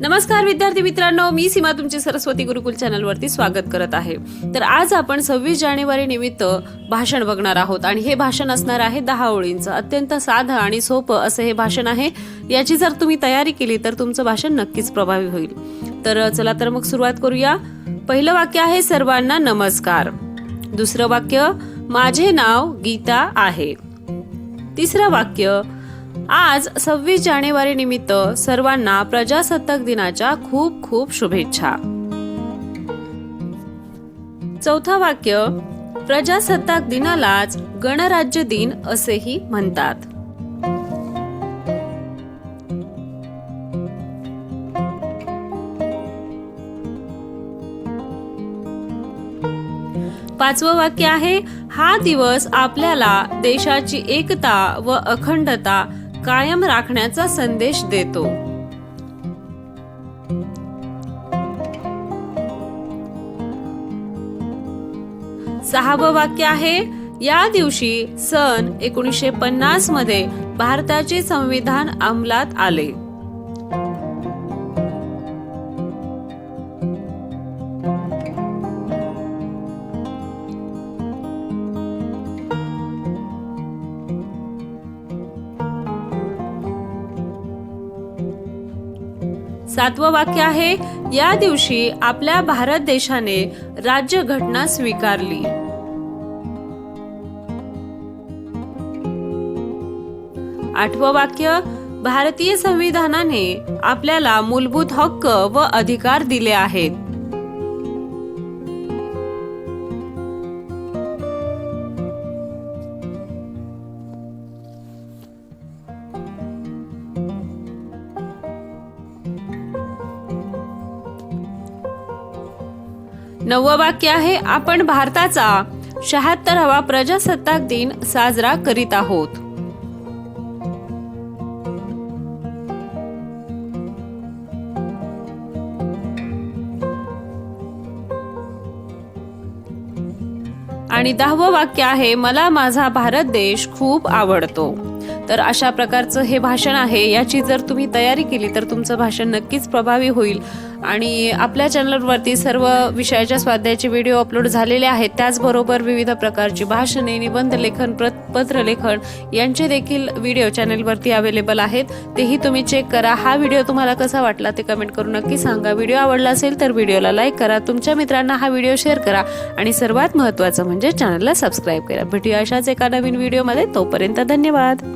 नमस्कार विद्यार्थी मित्रांनो. मी सीमा तुमचे सरस्वती गुरुकुल चॅनलवरती स्वागत करत आहे. तर आज आपण सव्वीस जानेवारी निमित्त भाषण बघणार आहोत आणि हे भाषण असणार आहे दहा ओळींचं. अत्यंत साधं आणि सोपं असं हे भाषण आहे. याची जर तुम्ही तयारी केली तर तुमचं भाषण नक्कीच प्रभावी होईल. तर चला तर मग सुरुवात करूया. पहिलं वाक्य आहे सर्वांना नमस्कार. दुसरं वाक्य माझे नाव गीता आहे. तिसरं वाक्य आज सव्वीस जानेवारी निमित्त सर्वांना प्रजासत्ताक दिनाच्या खूप खूप शुभेच्छा. चौथा वाक्य प्रजासत्ताक दिनालाच गणराज्य दिन असेही म्हणतात. पाचवं वाक्य आहे हा दिवस आपल्याला देशाची एकता व अखंडता कायम राखण्याचा संदेश देतो. सहावं वाक्य आहे या दिवशी सन एकोणीसशे पन्नासमध्ये भारताचे संविधान अंमलात आले. सातवं वाक्य आहे या दिवशी आपल्या भारत देशाने राज्यघटना स्वीकारली. आठवं वाक्य भारतीय संविधानाने आपल्याला मूलभूत हक्क व अधिकार दिले आहेत. नववं वाक्य आहे आपण भारताचा शहात्तरावा प्रजासत्ताक दिन साजरा करीत आहोत. आणि दहावं वाक्य आहे मला माझा भारत देश खूप आवडतो. तर अशा प्रकारचं हे भाषण आहे. याची जर तुम्ही तयारी केली तर तुमचं भाषण नक्कीच प्रभावी होईल. आणि आपल्या चॅनलवरती सर्व विषयाच्या स्वाध्यायाचे व्हिडिओ अपलोड झालेले आहेत. त्याचबरोबर विविध प्रकारची भाषणे निबंध लेखन प्र- पत्रलेखन यांचे देखील व्हिडिओ चॅनलवरती अवेलेबल आहेत. तेही तुम्ही चेक करा. हा व्हिडिओ तुम्हाला कसा वाटला ते कमेंट करून नक्की सांगा. व्हिडिओ आवडला असेल तर व्हिडिओला लाईक करा. तुमच्या मित्रांना हा व्हिडिओ शेअर करा. आणि सर्वात महत्त्वाचं म्हणजे चॅनलला सबस्क्राईब करा. भेटूया अशाच एका नवीन व्हिडिओमध्ये. तोपर्यंत धन्यवाद.